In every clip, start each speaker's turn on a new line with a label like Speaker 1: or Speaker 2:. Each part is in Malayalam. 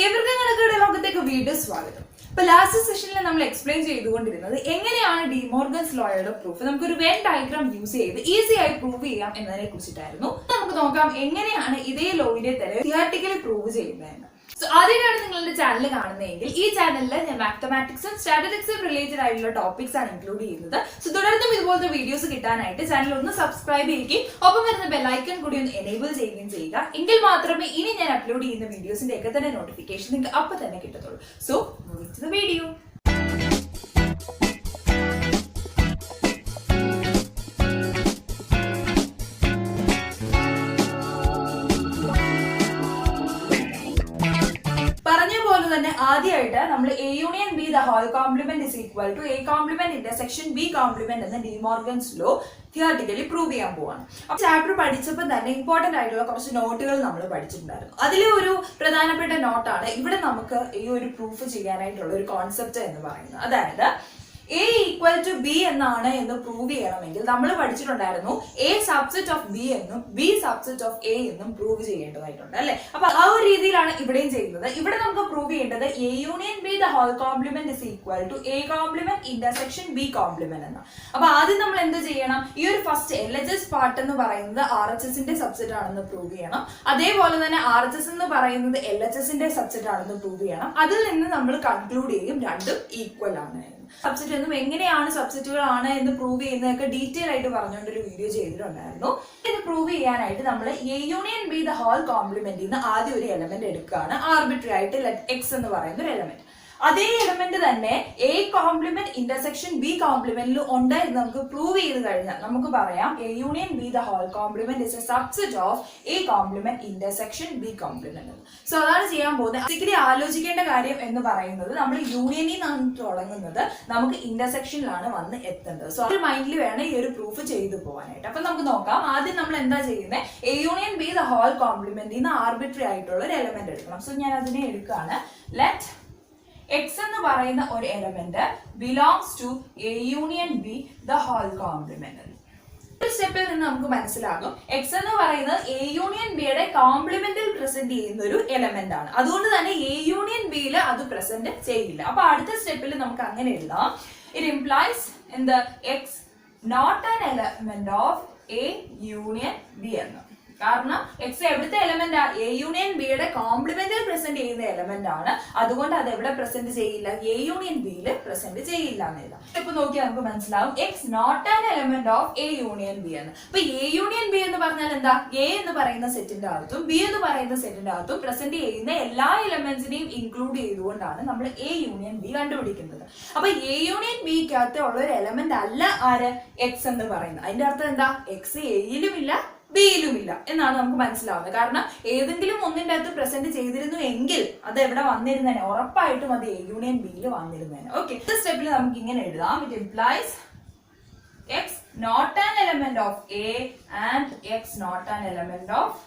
Speaker 1: ഏവർക്കും ലോകത്തേക്ക് വീണ്ടും സ്വാഗതം. ഇപ്പൊ ലാസ്റ്റ് സെഷനിൽ നമ്മൾ എക്സ്പ്ലെയിൻ ചെയ്തുകൊണ്ടിരുന്നത് എങ്ങനെയാണ് ഡിമോർഗൻസ് ലോയുടെ പ്രൂഫ് നമുക്കൊരു വെൻ ഡയഗ്രാം യൂസ് ചെയ്ത് ഈസി ആയി പ്രൂവ് ചെയ്യാം എന്നതിനെ കുറിച്ചിട്ടായിരുന്നു. നമുക്ക് നോക്കാം എങ്ങനെയാണ് ഇതേ ലോയിന്റെ തരം തിയറട്ടിക്കലി പ്രൂവ് ചെയ്യുന്നതെന്ന്. സോ ആദ്യമായിട്ടാണ് നിങ്ങളുടെ ചാനൽ കാണുന്നതെങ്കിൽ ഈ ചാനലിൽ ഞാൻ മാത്തമാറ്റിക്സും സ്റ്റാറ്ററ്റിക്സും റിലേറ്റഡ് ആയിട്ടുള്ള ടോപ്പിക്സ് ആണ് ഇൻക്ലൂഡ് ചെയ്യുന്നത്. സോ തുടർന്നും ഇതുപോലത്തെ വീഡിയോസ് കിട്ടാനായിട്ട് ചാനൽ ഒന്ന് സബ്സ്ക്രൈബ് ചെയ്യുകയും ഒപ്പം വരുന്ന ബെല്ലൈക്കൺ കൂടി ഒന്ന് എനേബിൾ ചെയ്യുകയും ചെയ്യുക. എങ്കിൽ മാത്രമേ ഇനി ഞാൻ അപ്ലോഡ് ചെയ്യുന്ന വീഡിയോസിന്റെ ഒക്കെ തന്നെ നോട്ടിഫിക്കേഷൻ നിങ്ങൾക്ക് അപ്പൊ തന്നെ കിട്ടത്തുള്ളൂ. സോ വീഡിയോ ദ പോലെ തന്നെ ആദ്യമായിട്ട് നമ്മൾ A union B the whole complement is equal to A complement intersection B complement എന്ന De Morgan's law theoretically prove ചെയ്യാൻ പോവാണ്. അപ്പൊ ചാപ്റ്റർ പഠിച്ചപ്പോൾ തന്നെ ഇമ്പോർട്ടന്റ് ആയിട്ടുള്ള കുറച്ച് നോട്ടുകൾ നമ്മൾ പഠിച്ചിട്ടുണ്ടായിരുന്നു. അതിലെ ഒരു പ്രധാനപ്പെട്ട നോട്ടാണ് ഇവിടെ നമുക്ക് ഈ ഒരു പ്രൂഫ് ചെയ്യാനായിട്ടുള്ള ഒരു കോൺസെപ്റ്റ് എന്ന് പറയുന്നത്. അതായത് എ ഈക്വൽ ടു ബി എന്നാണ് എന്ന് പ്രൂവ് ചെയ്യണമെങ്കിൽ നമ്മൾ പഠിച്ചിട്ടുണ്ടായിരുന്നു എ സബ്സെറ്റ് ഓഫ് ബി എന്നും ബി സബ്സെറ്റ് ഓഫ് എ എന്നും പ്രൂവ് ചെയ്യേണ്ടതായിട്ടുണ്ട് അല്ലെ? അപ്പൊ ആ ഒരു രീതിയിലാണ് ഇവിടെയും ചെയ്യുന്നത്. ഇവിടെ നമുക്ക് പ്രൂവ് ചെയ്യേണ്ടത് A union B the whole complement is equal to A complement intersection B complement എന്ന്. അപ്പൊ ആദ്യം നമ്മൾ എന്ത് ചെയ്യണം? ഈ ഒരു first L H S part എന്ന് പറയുന്നത് ആർ എച്ച് എസിന്റെ സബ്സെറ്റ് ആണെന്ന് പ്രൂവ് ചെയ്യണം. അതേപോലെ തന്നെ ആർ എച്ച് എസ് എന്ന് പറയുന്നത് എൽ എച്ച് എസിന്റെ സബ്സെറ്റ് ആണെന്ന് പ്രൂവ് ചെയ്യണം. അതിൽ നിന്ന് നമ്മൾ കൺക്ലൂഡ് ചെയ്യും രണ്ടും ഈക്വൽ ആണ് സബ്സെറ്റ് എന്നും എങ്ങനെയാണ് സബ്സെറ്റുകൾ ആണ് എന്ന് പ്രൂവ് ചെയ്യുന്നതൊക്കെ ഡീറ്റെയിൽ ആയിട്ട് പറഞ്ഞുകൊണ്ട് ഒരു വീഡിയോ ചെയ്തിട്ടുണ്ടായിരുന്നു. ഇത് പ്രൂവ് ചെയ്യാനായിട്ട് നമ്മൾ A union B the whole complement നിന്ന് ആദ്യം ഒരു എലമെന്റ് എടുക്കുകയാണ്. ആർബിട്രറി ആയിട്ട് എക്സ് എന്ന് പറയുന്ന ഒരു എലമെന്റ് അതേ എലമെന്റ് തന്നെ എ കോംപ്ലിമെന്റ് ഇന്റർസെക്ഷൻ ബി കോംപ്ലിമെന്റിൽ ഉണ്ട് എന്ന് നമുക്ക് പ്രൂവ് ചെയ്ത് കഴിഞ്ഞാൽ നമുക്ക് പറയാം A union B the whole complement is a subset of A complement intersection B complement so അതാണ് ചെയ്യാൻ പോകുന്നത്. ബേസിക്കലി ആലോചിക്കേണ്ട കാര്യം എന്ന് പറയുന്നത് നമ്മൾ യൂണിയനിൽ നിന്ന് തുടങ്ങുന്നത്. നമുക്ക് ഇന്റർസെക്ഷനിലാണ് വന്ന് എത്തുന്നത് സോ ഒരു മൈൻഡിൽ വേണം ഈ ഒരു പ്രൂഫ് ചെയ്തു പോകാനായിട്ട്. അപ്പൊ നമുക്ക് നോക്കാം. ആദ്യം നമ്മൾ എന്താ ചെയ്യുന്നത് A union B the whole complement arbitrary ആയിട്ടുള്ള ഒരു എലമെന്റ് എടുക്കണം. സോ ഞാൻ അതിനെ എടുക്കുകയാണ്. ലെറ്റ് എക്സ് എന്ന് പറയുന്ന ഒരു element belongs to A union B the whole complement സ്റ്റെപ്പിൽ നിന്ന് നമുക്ക് മനസ്സിലാകും. എക്സ് എന്ന് പറയുന്നത് എ യൂണിയൻ ബിയുടെ കോംപ്ലിമെന്റിൽ പ്രസന്റ് ചെയ്യുന്ന ഒരു എലമെന്റ് ആണ്. അതുകൊണ്ട് തന്നെ എ യൂണിയൻ ബിയിൽ അത് പ്രസന്റ് ചെയ്യില്ല. അപ്പൊ അടുത്ത സ്റ്റെപ്പിൽ നമുക്ക് അങ്ങനെ എഴുതാം. ഇറ്റ് ഇംപ്ലൈസ് എന്ത്? X not an element of A union B എന്ന്. കാരണം എക്സ് എവിടുത്തെ എലമെന്റ് എ യൂണിയൻ ബിയുടെ കോംപ്ലിമെന്റിൽ പ്രസന്റ് ചെയ്യുന്ന എലമെന്റ് ആണ്. അതുകൊണ്ട് അത് എവിടെ പ്രസന്റ് ചെയ്യില്ല? എ യൂണിയൻ ബിയിൽ പ്രസന്റ് ചെയ്യില്ല എന്നില്ല. ഇപ്പൊ നോക്കിയാൽ നമുക്ക് മനസ്സിലാവും. X not an element of A union B എന്ന്. അപ്പൊ എ യൂണിയൻ ബി എന്ന് പറഞ്ഞാൽ എന്താ? എ എന്ന് പറയുന്ന സെറ്റിന്റെ അകത്തും ബി എന്ന് പറയുന്ന സെറ്റിന്റെ അകത്തും പ്രസന്റ് ചെയ്യുന്ന എല്ലാ എലമെന്റ്സിനെയും ഇൻക്ലൂഡ് ചെയ്തുകൊണ്ടാണ് നമ്മൾ എ യൂണിയൻ ബി കണ്ടുപിടിക്കുന്നത്. അപ്പൊ എ യൂണിയൻ ബിക്കകത്ത് ഉള്ള ഒരു എലമെന്റ് അല്ല ആര്? എക്സ് എന്ന് പറയുന്നത്. അതിന്റെ അർത്ഥം എന്താ? എക്സ് എയിലും ഇല്ല ബിയിലും ഇല്ല എന്നാണ് നമുക്ക് മനസ്സിലാവുന്നത്. കാരണം ഏതെങ്കിലും ഒന്നിന്റെ അകത്ത് പ്രസന്റ് ചെയ്തിരുന്നു എങ്കിൽ അത് എവിടെ വന്നിരുന്നേനെ? ഉറപ്പായിട്ടും അത് എ യൂണിയൻ ബിയിൽ വന്നിരുന്നേനെ. ഓക്കെ ഇത് സ്റ്റെപ്പിൽ നമുക്ക് ഇങ്ങനെ എഴുതാം. It implies X not an element of A and X not an element of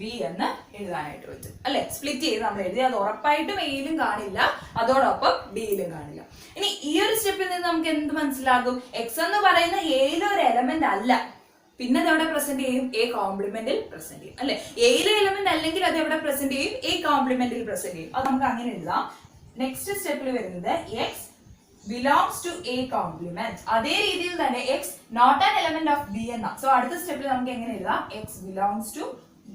Speaker 1: B എന്ന് എഴുതാനായിട്ട് പറ്റും. അല്ലെ? സ്പ്ലിറ്റ് ചെയ്ത് നമ്മൾ എഴുതി. അത് ഉറപ്പായിട്ടും എയിലും കാണില്ല. അതോടൊപ്പം ബിയിലും കാണില്ല. ഇനി ഈ ഒരു സ്റ്റെപ്പിൽ നിന്ന് നമുക്ക് എന്ത് മനസ്സിലാകും? എക്സ് എന്ന് പറയുന്ന എയിലൊരു എലമെന്റ് അല്ല. പിന്നെ അത് എവിടെ പ്രസന്റ് ചെയ്യും എ കോംപ്ലിമെന്റിൽ പ്രസന്റ് ചെയ്യും. അല്ലെ? എയിലെ എലമെന്റ് അല്ലെങ്കിൽ അത് എവിടെ പ്രസന്റ് ചെയ്യും? എ കോംപ്ലിമെന്റിൽ പ്രസന്റ് ചെയ്യും. അത് നമുക്ക് അങ്ങനെ എഴുതാം. നെക്സ്റ്റ് സ്റ്റെപ്പിൽ വരുന്നത് X belongs to A complement അതേ രീതിയിൽ തന്നെ X not an element of B എന്ന. സോ അടുത്ത സ്റ്റെപ്പിൽ നമുക്ക് എങ്ങനെ എഴുതാം? X belongs to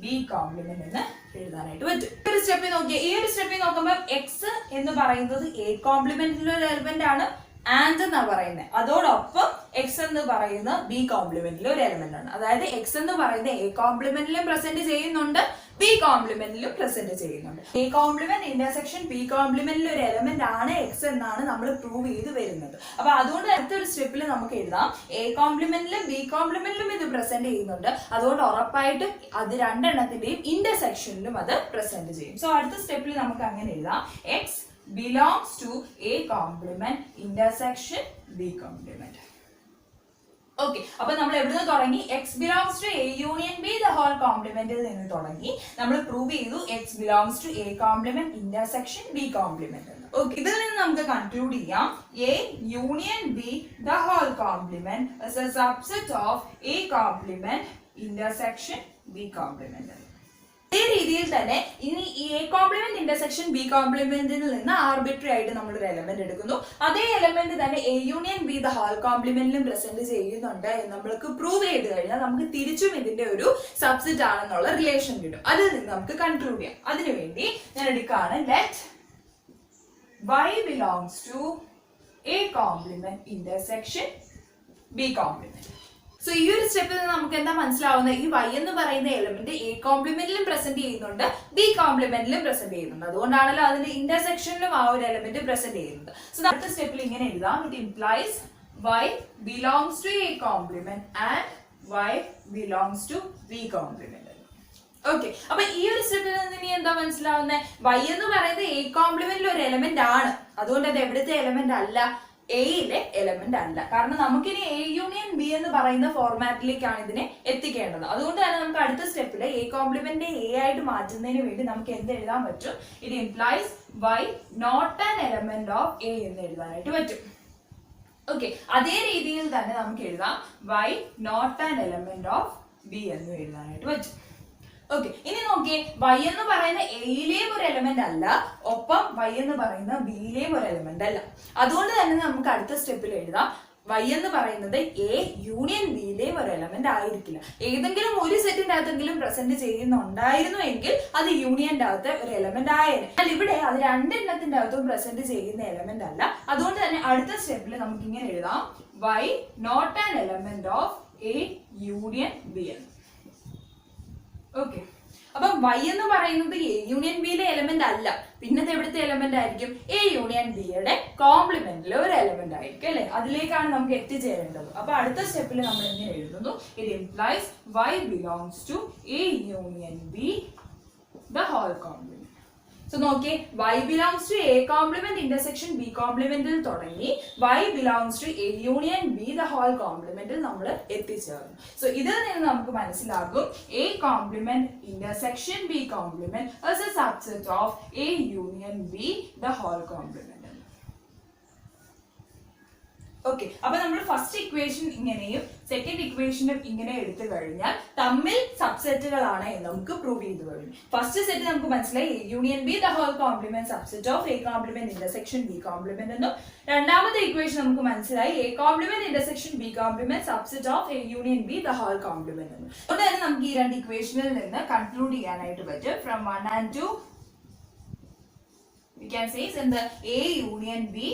Speaker 1: B complement എന്ന് എഴുതാനായിട്ട് പറ്റും. ഒരു സ്റ്റെപ്പിൽ നോക്കിയ ഈ ഒരു സ്റ്റെപ്പിൽ നോക്കുമ്പോൾ എക്സ് എന്ന് പറയുന്നത് എ കോംപ്ലിമെന്റിലുള്ള ഒരു എലമെന്റ് ആണ്. ആൻഡ് എന്നാ പറയുന്നത് അതോടൊപ്പം എക്സ് എന്ന് പറയുന്ന ബി കോംപ്ലിമെന്റിലെ ഒരു എലമെന്റ് ആണ്. അതായത് എക്സ് എന്ന് പറയുന്ന എ കോംപ്ലിമെന്റിലും പ്രസന്റ് ചെയ്യുന്നുണ്ട് ബി കോംപ്ലിമെന്റിലും പ്രസന്റ് ചെയ്യുന്നുണ്ട്. എ കോംപ്ലിമെന്റ് ഇന്റർസെക്ഷൻ ബി കോംപ്ലിമെന്റിലെ ഒരു എലമെന്റ് ആണ് എക്സ് എന്നാണ് നമ്മൾ പ്രൂവ് ചെയ്ത് വരുന്നത്. അപ്പൊ അതുകൊണ്ട് അടുത്തൊരു സ്റ്റെപ്പിൽ നമുക്ക് എഴുതാം. എ കോംപ്ലിമെന്റിലും ബി കോംപ്ലിമെന്റിലും ഇത് പ്രസന്റ് ചെയ്യുന്നുണ്ട്. അതുകൊണ്ട് ഉറപ്പായിട്ട് അത് രണ്ടെണ്ണത്തിന്റെയും ഇന്റർസെക്ഷനിലും അത് പ്രസന്റ് ചെയ്യും. സോ അടുത്ത സ്റ്റെപ്പിൽ നമുക്ക് അങ്ങനെ എഴുതാം. X belongs to A complement intersection B complement. Okay അപ്പൊ നമ്മൾ എവിടെ നിന്ന് തുടങ്ങി X belongs to A union B the whole കോംപ്ലിമെന്റിൽ നിന്ന് തുടങ്ങി. നമ്മൾ പ്രൂവ് ചെയ്തു X belongs to A complement intersection B complement okay ഇതിൽ നിന്ന് നമുക്ക് കൺക്ലൂഡ് ചെയ്യാം. A union B the whole complement subset of A complement intersection B complement അതേ രീതിയിൽ തന്നെ ഇനി എ കോംപ്ലിമെന്റ് ഇന്റർസെക്ഷൻ ബി കോംപ്ലിമെന്റിൽ നിന്ന് ആർബിട്രറി ആയിട്ട് നമ്മൾ ഒരു എലമെന്റ് എടുക്കുന്നു. അതേ എലമെന്റ് തന്നെ A union B the whole കോംപ്ലിമെന്റിലും present ചെയ്യുന്നുണ്ട് എന്ന് നമ്മൾക്ക് പ്രൂവ് ചെയ്ത് കഴിഞ്ഞാൽ നമുക്ക് തിരിച്ചും ഇതിന്റെ ഒരു സബ്സെറ്റ് ആണെന്നുള്ള റിലേഷൻ കിട്ടും. അതിൽ നിന്ന് നമുക്ക് കൺക്ലൂഡ് ചെയ്യാം. അതിനുവേണ്ടി ഞാൻ എടുക്കുകയാണ് let Y belongs to A complement intersection B complement. So ഈ ഒരു സ്റ്റെപ്പിൽ നിന്ന് നമുക്ക് എന്താ മനസ്സിലാവുന്നത്? ഈ വൈ എന്ന് പറയുന്ന എലമെന്റ് എ കോംപ്ലിമെന്റിലും പ്രസന്റ് ചെയ്യുന്നുണ്ട് ബി കോംപ്ലിമെന്റിലും പ്രസന്റ് ചെയ്യുന്നുണ്ട്. അതുകൊണ്ടാണല്ലോ അതിന്റെ ഇന്റർസെക്ഷനിലും ആ ഒരു എലമെന്റ് പ്രസന്റ് ചെയ്യുന്നത്. സോ അടുത്ത സ്റ്റെപ്പിൽ ഇങ്ങനെ എഴുതാം. It implies Y belongs to A complement and Y belongs to B complement okay അപ്പൊ ഈ ഒരു സ്റ്റെപ്പിൽ നിന്ന് ഇനി എന്താ മനസ്സിലാവുന്നത്? വൈ എന്ന് പറയുന്നത് എ കോംപ്ലിമെന്റിൽ ഒരു എലമെന്റ് ആണ്. അതുകൊണ്ട് അത് എവിടുത്തെ എലമെന്റ് അല്ല? എയിലെ എലമെന്റ് അല്ല. കാരണം നമുക്കിനി എ യൂണിയൻ ബി എന്ന് പറയുന്ന ഫോർമാറ്റിലേക്കാണ് ഇതിനെ എത്തിക്കേണ്ടത്. അതുകൊണ്ട് തന്നെ നമുക്ക് അടുത്ത സ്റ്റെപ്പിൽ എ കോംപ്ലിമെന്റ് എ ആയിട്ട് മാറ്റുന്നതിന് വേണ്ടി നമുക്ക് എന്ത് എഴുതാൻ പറ്റും? ഇത് implies Y not an element of A എന്ന് എഴുതാനായിട്ട് പറ്റും. ഓക്കെ അതേ രീതിയിൽ തന്നെ നമുക്ക് എഴുതാം. Y not an element of B എന്ന് എഴുതാനായിട്ട് പറ്റും. ഓക്കെ ഇനി നോക്കിയേ. വൈ എന്ന് പറയുന്ന എയിലെയും ഒരു എലമെന്റ് അല്ല. ഒപ്പം വൈ എന്ന് പറയുന്ന ബിയിലെയും ഒരു എലമെന്റ് അല്ല. അതുകൊണ്ട് തന്നെ നമുക്ക് അടുത്ത സ്റ്റെപ്പിൽ എഴുതാം. വൈ എന്ന് പറയുന്നത് എ യൂണിയൻ ബിയിലെ ഒരു എലമെന്റ് ആയിരിക്കില്ല. ഏതെങ്കിലും ഒരു സെറ്റിന്റെ അകത്തെങ്കിലും പ്രസന്റ് ചെയ്യുന്നുണ്ടായിരുന്നു എങ്കിൽ അത് യൂണിയന്റെ അകത്ത് ഒരു എലമെന്റ് ആയേനെ. എന്നാൽ ഇവിടെ അത് രണ്ടെണ്ണത്തിന്റെ അകത്തും പ്രസന്റ് ചെയ്യുന്ന എലമെന്റ് അല്ല. അതുകൊണ്ട് തന്നെ അടുത്ത സ്റ്റെപ്പിൽ നമുക്ക് ഇങ്ങനെ എഴുതാം. Y not an element of A union B എന്ന്. ഓക്കെ അപ്പൊ വൈ എന്ന് പറയുന്നത് എ യൂണിയൻ ബിയിലെ എലമെന്റ് അല്ല. പിന്നത്തെ എവിടുത്തെ എലമെന്റ് ആയിരിക്കും? എ യൂണിയൻ ബിയുടെ കോംപ്ലിമെന്റിലെ ഒരു എലമെന്റ് ആയിരിക്കും അല്ലെ? അതിലേക്കാണ് നമുക്ക് എത്തിച്ചേരേണ്ടത്. അപ്പൊ അടുത്ത സ്റ്റെപ്പിൽ നമ്മൾ എങ്ങനെ എഴുതുന്നു. It implies Y belongs to A union B the whole complement so നോക്കിയേ. Y belongs to A complement intersection B കോംപ്ലിമെന്റിൽ തുടങ്ങി. Y belongs to A union B the whole കോംപ്ലിമെന്റിൽ നമ്മൾ എത്തിച്ചേർന്നു. സോ ഇതിൽ നിന്ന് നമുക്ക് മനസ്സിലാകും. A complement intersection B complement subset of A union B the whole complement okay അപ്പൊ നമ്മൾ ഫസ്റ്റ് ഇക്വേഷൻ ഇങ്ങനെയും സെക്കൻഡ് ഇക്വേഷനും ഇങ്ങനെ എടുത്തു കഴിഞ്ഞാൽ തമ്മിൽ സബ്സെറ്റുകളാണ് എന്ന് നമുക്ക് പ്രൂവ് ചെയ്ത് കഴിഞ്ഞു. ഫസ്റ്റ് സെറ്റ് നമുക്ക് മനസ്സിലായി union B the whole complement subset of A complement intersection B complement എന്നും. രണ്ടാമത്തെ ഇക്വേഷൻ നമുക്ക് മനസ്സിലായി A complement intersection B complement subset of A union B the whole complement എന്നും. അതുകൊണ്ട് തന്നെ നമുക്ക് ഈ രണ്ട് ഇക്വേഷനിൽ നിന്ന് കൺക്ലൂഡ് ചെയ്യാനായിട്ട് പറ്റും. From one and two we can says എന്ത് A union B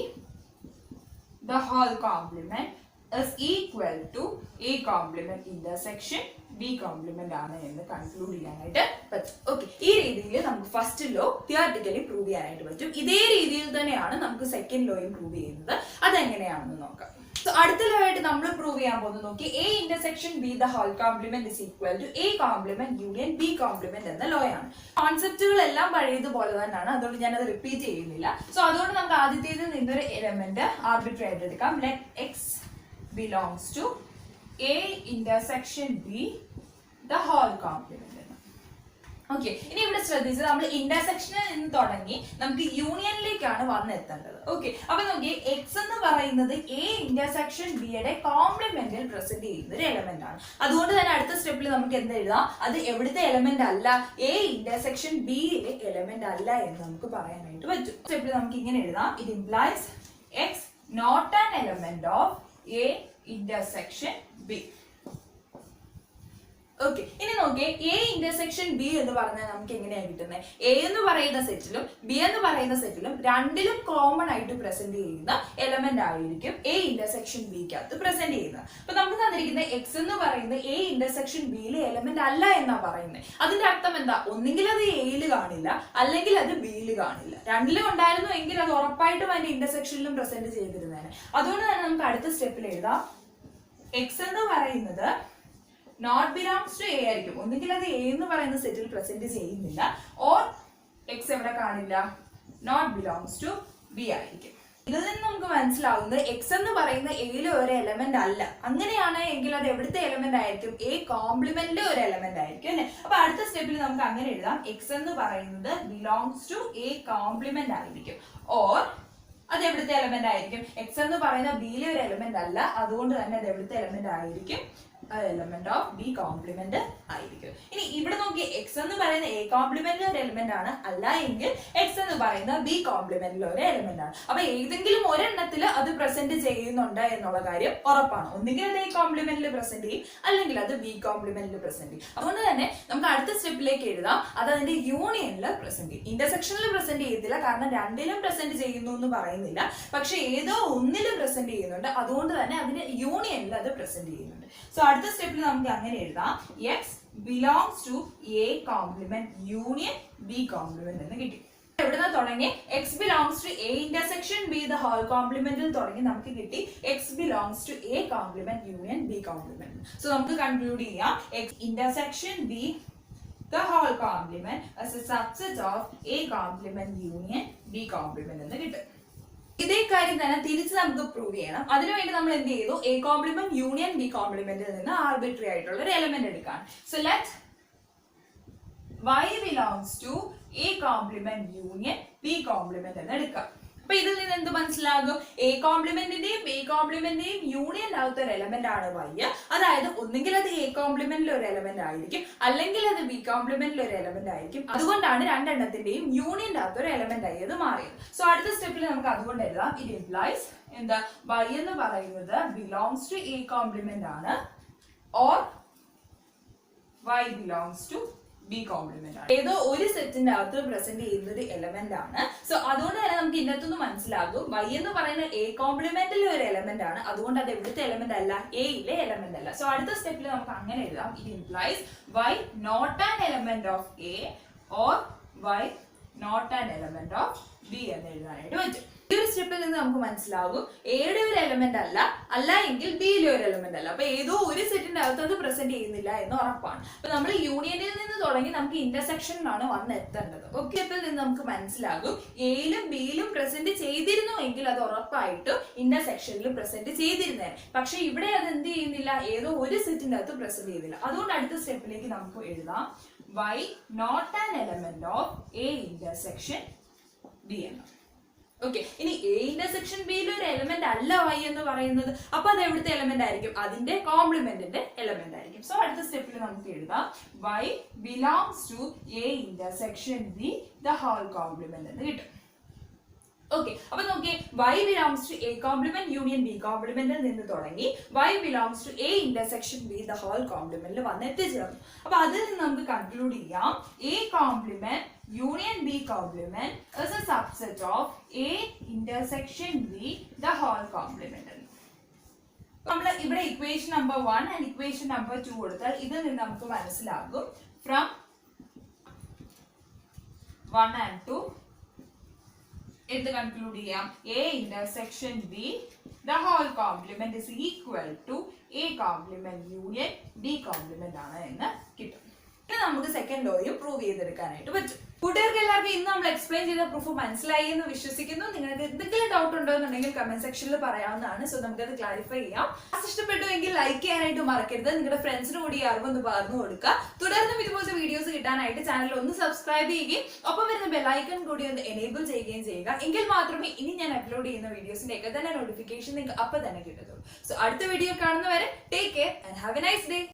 Speaker 1: the whole complement is equal to A complement intersection B complement ആണ് എന്ന് കൺക്ലൂഡ് ചെയ്യാനായിട്ട് പറ്റും. ഓക്കെ ഈ രീതിയിൽ നമുക്ക് ഫസ്റ്റ് ലോ തിയറട്ടിക്കലി പ്രൂവ് ചെയ്യാനായിട്ട് പറ്റും. ഇതേ രീതിയിൽ തന്നെയാണ് നമുക്ക് സെക്കൻഡ് ലോയും പ്രൂവ് ചെയ്യുന്നത്. അതെങ്ങനെയാണെന്ന് നോക്കാം. സോ അടുത്ത ലോ ആയിട്ട് നമ്മൾ പ്രൂവ് ചെയ്യാൻ പോകുന്നത് നോക്കി. A intersection B the whole complement is equal to A complement union B complement എന്ന ലോ ആണ്. കോൺസെപ്റ്റുകൾ എല്ലാം പഴയതുപോലെ തന്നെയാണ്. അതുകൊണ്ട് ഞാൻ അത് റിപ്പീറ്റ് ചെയ്യുന്നില്ല. സോ അതുകൊണ്ട് നമുക്ക് ആദ്യത്തേതിൽ നിന്നൊരു എലമെന്റ് ആർബിട്രേറ്റ് എടുക്കാം. Let X belongs to A intersection B the whole complement okay ഇനി ഇവിടെ ശ്രദ്ധിച്ചത് നമ്മൾ ഇന്റർസെക്ഷനിൽ നിന്ന് തുടങ്ങി നമുക്ക് യൂണിയനിലേക്കാണ് വന്നെത്തേണ്ടത്. ഓക്കെ അപ്പൊ നോക്കി എക്സ് എന്ന് പറയുന്നത് എ ഇന്റർസെക്ഷൻ ബിയുടെ കോംപ്ലിമെന്റിൽ പ്രസന്റ് ചെയ്യുന്ന ഒരു എലമെന്റ് ആണ്. അതുകൊണ്ട് തന്നെ അടുത്ത സ്റ്റെപ്പിൽ നമുക്ക് എന്ത് എഴുതാം? അത് എവിടുത്തെ എലമെന്റ് അല്ല എ ഇന്റർസെക്ഷൻ ബിയിലെ എലമെന്റ് അല്ല എന്ന് നമുക്ക് പറയാനായിട്ട് പറ്റും. സ്റ്റെപ്പിൽ നമുക്ക് ഇങ്ങനെ എഴുതാം. It implies X not an element of A intersection B okay ഇനി നോക്കിയേ എ ഇന്റർസെക്ഷൻ ബി എന്ന് പറഞ്ഞാൽ നമുക്ക് എങ്ങനെയാണ് കിട്ടുന്നത് എ എന്ന് പറയുന്ന സെറ്റിലും ബി എന്ന് പറയുന്ന സെറ്റിലും രണ്ടിലും കോമൺ ആയിട്ട് പ്രസന്റ് ചെയ്യുന്ന എലമെന്റ് ആയിരിക്കും എ ഇന്റർസെക്ഷൻ ബിക്കകത്ത് പ്രസന്റ് ചെയ്യുന്നത്. അപ്പൊ നമുക്ക് തന്നിരിക്കുന്ന എക്സ് എന്ന് പറയുന്നത് എ ഇന്റർസെക്ഷൻ ബിയിലെ എലമെന്റ് അല്ല എന്നാ പറയുന്നത് അതിന്റെ അർത്ഥം എന്താ? ഒന്നുകിൽ അത് എയിൽ കാണില്ല അല്ലെങ്കിൽ അത് ബിയിൽ കാണില്ല. രണ്ടിലും ഉണ്ടായിരുന്നു എങ്കിൽ അത് ഉറപ്പായിട്ടും അതിന്റെ ഇന്റർസെക്ഷനിലും പ്രസന്റ് ചെയ്തിരുന്നേനെ. അതുകൊണ്ട് തന്നെ നമുക്ക് അടുത്ത സ്റ്റെപ്പിൽ എഴുതാം. എക്സ് എന്ന് പറയുന്നത് നോട്ട് ബിലോങ്സ് ടു എ ആയിരിക്കും. ഒന്നുകിൽ അത് എ എന്ന് പറയുന്ന സെറ്റിൽ പ്രസന്റ് ചെയ്യുന്നില്ല. ഓർ എക്സ് എവിടെ കാണില്ല? നോട്ട് ബിലോങ്സ് ടു ബി ആയിരിക്കും. ഇതിൽ നിന്ന് നമുക്ക് മനസ്സിലാവുന്നത് എക്സ് എന്ന് പറയുന്ന എയിലെ ഒരു എലമെന്റ് അല്ല. അങ്ങനെയാണ് എങ്കിൽ അത് എവിടുത്തെ എലമെന്റ് ആയിരിക്കും? എ കോംപ്ലിമെന്റിലെ ഒരു എലമെന്റ് ആയിരിക്കും അല്ലെ? അപ്പൊ അടുത്ത സ്റ്റെപ്പിൽ നമുക്ക് അങ്ങനെ എഴുതാം. എക്സ് എന്ന് പറയുന്നത് ബിലോങ്സ് ടു എ കോംപ്ലിമെന്റ് ആയിരിക്കും. ഓർ അത് എവിടുത്തെ എലമെന്റ് ആയിരിക്കും? എക്സ് എന്ന് പറയുന്ന ബിയിലെ ഒരു എലമെന്റ് അല്ല. അതുകൊണ്ട് തന്നെ അത് എവിടുത്തെ എലമെന്റ് ആയിരിക്കും? എലമെന്റ് ഓഫ് ബി കോംപ്ലിമെന്റ് ആയിരിക്കും. ഇനി ഇവിടെ നോക്കി എക്സ് എന്ന് പറയുന്ന എ കോംപ്ലിമെന്റ് ഒരു എലമെന്റ് ആണ്. അല്ല എങ്കിൽ എക്സ് എന്ന് പറയുന്ന ബി കോംപ്ലിമെന്റിൽ ഒരു എലമെന്റ് ആണ്. അപ്പൊ ഏതെങ്കിലും ഒരെണ്ണത്തിൽ അത് പ്രസന്റ് ചെയ്യുന്നുണ്ട് എന്നുള്ള കാര്യം ഉറപ്പാണ്. ഒന്നുകിൽ അത് എ കോംപ്ലിമെന്റിൽ പ്രസന്റ് ചെയ്യും അല്ലെങ്കിൽ അത് ബി കോംപ്ലിമെന്റിൽ പ്രസന്റ് ചെയ്യും. അതുകൊണ്ട് തന്നെ നമുക്ക് അടുത്ത സ്റ്റെപ്പിലേക്ക് എഴുതാം. അത് അതിന്റെ യൂണിയനിൽ പ്രസന്റ് ചെയ്യും. ഇന്റർസെക്ഷനിൽ പ്രസന്റ് ചെയ്യത്തില്ല കാരണം രണ്ടിലും പ്രസന്റ് ചെയ്യുന്നു എന്ന് പറയുന്നില്ല. പക്ഷെ ഏതോ ഒന്നിലും പ്രസന്റ് ചെയ്യുന്നുണ്ട്. അതുകൊണ്ട് തന്നെ അതിന്റെ യൂണിയനിൽ അത് പ്രസന്റ് ചെയ്യുന്നുണ്ട്. സോ അടുത്ത സ്റ്റെപ്പിൽ നമുക്ക് അങ്ങനെ എഴുതാം. X belongs to A complement union B complement എന്ന് കിട്ടി. എവിടുന്ന തുടങ്ങി X belongs to A intersection B the whole കോംപ്ലിമെന്റിൽ തുടങ്ങി നമുക്ക് കിട്ടി. X belongs to A complement union B complement so നമുക്ക് കൺക്ലൂഡ് ചെയ്യാം. X intersection B the whole complement subset of A complement A B complement എന്ന് കിട്ടും. ഇതേ കാര്യം തന്നെ തിരിച്ച് നമുക്ക് പ്രൂവ് ചെയ്യണം. അതിനുവേണ്ടി നമ്മൾ എന്ത് ചെയ്തു? എ കോംപ്ലിമെന്റ് യൂണിയൻ ബി കോംപ്ലിമെന്റിൽ നിന്ന് ആർബിട്രറി ആയിട്ടുള്ള ഒരു എലമെന്റ് എടുക്കാം so let y belongs to A complement union B complement എന്ന് എടുക്കാം. അപ്പൊ ഇതിൽ നിന്ന് എന്ത് മനസ്സിലാകും? എ കോംപ്ലിമെന്റിന്റെയും ബി കോംപ്ലിമെന്റിന്റെയും യൂണിയൻ ആകത്ത ഒരു എലമെന്റ് ആണ് വയ്യ അതായത് ഒന്നുകിൽ അത് എ കോംപ്ലിമെന്റിൽ ഒരു എലമെന്റ് ആയിരിക്കും അല്ലെങ്കിൽ അത് ബി കോംപ്ലിമെന്റിൽ ഒരു എലമെന്റ് ആയിരിക്കും. അതുകൊണ്ടാണ് രണ്ടെണ്ണത്തിന്റെയും യൂണിയൻ ആകത്ത ഒരു എലമെന്റ് ആയി അത് മാറിയത്. സോ അടുത്ത സ്റ്റെപ്പിൽ നമുക്ക് അതുകൊണ്ട് എഴുതാം. ഇറ്റ് ഇംപ്ലൈസ് എന്താ? വൈ എന്ന് പറയുന്നത് ബിലോങ്സ് ടു എ കോംപ്ലിമെന്റ് ആണ്. Or Y belongs to B complement ആണ്. ഏതോ ഒരു സെറ്റിന്റെ അകത്ത് പ്രസന്റ് ചെയ്യുന്ന ഒരു എലമെന്റ് ആണ്. സോ അതുകൊണ്ട് തന്നെ നമുക്ക് ഇതിനകത്തുനിന്ന് മനസ്സിലാകും. വൈ എന്ന് പറയുന്ന എ കോംപ്ലിമെന്റിലെ ഒരു എലമെന്റ് ആണ്. അതുകൊണ്ട് അത് എവിടുത്തെ എലമെന്റ് അല്ല? എയിലെ എലമെന്റ് അല്ല. സോ അടുത്ത സ്റ്റെപ്പിൽ നമുക്ക് അങ്ങനെ എഴുതാം. It implies Y not an element of A or Y not an element of B എന്ന് എഴുതാനായിട്ട് പറ്റും. ഈ ഒരു സ്റ്റെപ്പിൽ നിന്ന് നമുക്ക് മനസ്സിലാകും എയുടെ ഒരു എലമെന്റ് അല്ല അല്ല എങ്കിൽ ബിയിലെ ഒരു എലമെന്റ് അല്ല. അപ്പൊ ഏതോ ഒരു സെറ്റിന്റെ അകത്ത് അത് പ്രസന്റ് ചെയ്യുന്നില്ല എന്ന് ഉറപ്പാണ്. അപ്പൊ നമ്മൾ യൂണിയനിൽ നിന്ന് തുടങ്ങി നമുക്ക് ഇന്റർസെക്ഷനിലാണ് വന്ന് എത്തേണ്ടത്. ഓക്കെ സ്റ്റെപ്പിൽ നിന്ന് നമുക്ക് മനസ്സിലാകും എയിലും ബിയിലും പ്രസന്റ് ചെയ്തിരുന്നു എങ്കിൽ അത് ഉറപ്പായിട്ടും ഇന്റർസെക്ഷനിൽ പ്രസന്റ് ചെയ്തിരുന്നേ പക്ഷെ ഇവിടെ അത് എന്ത് ചെയ്യുന്നില്ല? ഏതോ ഒരു സെറ്റിന്റെ അകത്ത് പ്രസന്റ് ചെയ്യുന്നില്ല. അതുകൊണ്ട് അടുത്ത സ്റ്റെപ്പിലേക്ക് നമുക്ക് എഴുതാം. Y not an element of A intersection B എന്ന് ഓക്കെ ഇനി എ ഇന്റർസെക്ഷൻ ബിയിൽ ഒരു എലമെന്റ് അല്ല വൈ എന്ന് പറയുന്നത്. അപ്പൊ അത് എവിടുത്തെ എലമെന്റ് ആയിരിക്കും? അതിന്റെ കോംപ്ലിമെന്റിന്റെ എലമെന്റ് ആയിരിക്കും. സോ അടുത്ത സ്റ്റെപ്പിൽ നമുക്ക് എഴുതാം. Y belongs to A intersection B the whole complement എന്ന് കിട്ടും. ഓക്കെ അപ്പൊ നോക്കിയേ Y belongs to A complement union B കോംപ്ലിമെന്റിൽ നിന്ന് തുടങ്ങി Y belongs to A intersection B the whole കോംപ്ലിമെന്റിൽ വന്ന് എത്തിച്ചേർന്നു അപ്പൊ അതിൽ നിന്ന് നമുക്ക് കൺക്ലൂഡ് ചെയ്യാം. A complement union B complement is a subset of A intersection B the whole complement നമ്മൾ ഇവിടെ equation number one and equation number two കൊടുത്താൽ ഇതിൽ നിന്ന് നമുക്ക് മനസ്സിലാകും. ഫ്രം വൺ ആൻഡ് ടു എന്ത് കൺക്ലൂഡ് ചെയ്യാം? A intersection B the whole complement is equal to A complement union B complement ആണ് എന്ന് കിട്ടും. ഇത് നമുക്ക് സെക്കൻഡ് ലോയും പ്രൂവ് ചെയ്തെടുക്കാനായിട്ട് പറ്റും. കൂട്ടുകാർക്ക് എല്ലാവർക്കും ഇന്ന് നമ്മൾ എക്സ്പ്ലെയിൻ ചെയ്ത പ്രൂഫ് മനസ്സിലായി എന്ന് വിശ്വസിക്കുന്നു. നിങ്ങൾക്ക് എന്തെങ്കിലും ഡൗട്ട് ഉണ്ടോ എന്നുണ്ടെങ്കിൽ കമന്റ് സെക്ഷനിൽ പറയാവുന്നതാണ്. സോ നമുക്കത് ക്ലാരിഫൈ ചെയ്യാം. ക്ലാസ് ഇഷ്ടപ്പെട്ടു എങ്കിൽ ലൈക്ക് ചെയ്യാനായിട്ട് മറക്കരുത്. നിങ്ങളുടെ ഫ്രണ്ട്സിന് കൂടി അറിവൊന്ന് പകർന്നു കൊടുക്കുക. തുടർന്നും ഇതുപോലത്തെ വീഡിയോസ് കിട്ടാനായിട്ട് ചാനൽ ഒന്ന് സബ്സ്ക്രൈബ് ചെയ്യുകയും ഒപ്പം വരുന്ന ബെല്ലൈക്കൺ കൂടി ഒന്ന് എനേബിൾ ചെയ്യുകയും ചെയ്യുക. എങ്കിൽ മാത്രമേ ഇനി ഞാൻ അപ്ലോഡ് ചെയ്യുന്ന വീഡിയോസിന്റെ ഒക്കെ തന്നെ നോട്ടിഫിക്കേഷൻ നിങ്ങൾക്ക് അപ്പം തന്നെ കിട്ടത്തുള്ളൂ. സോ അടുത്ത വീഡിയോ കാണുന്നവരെ take care and have a nice day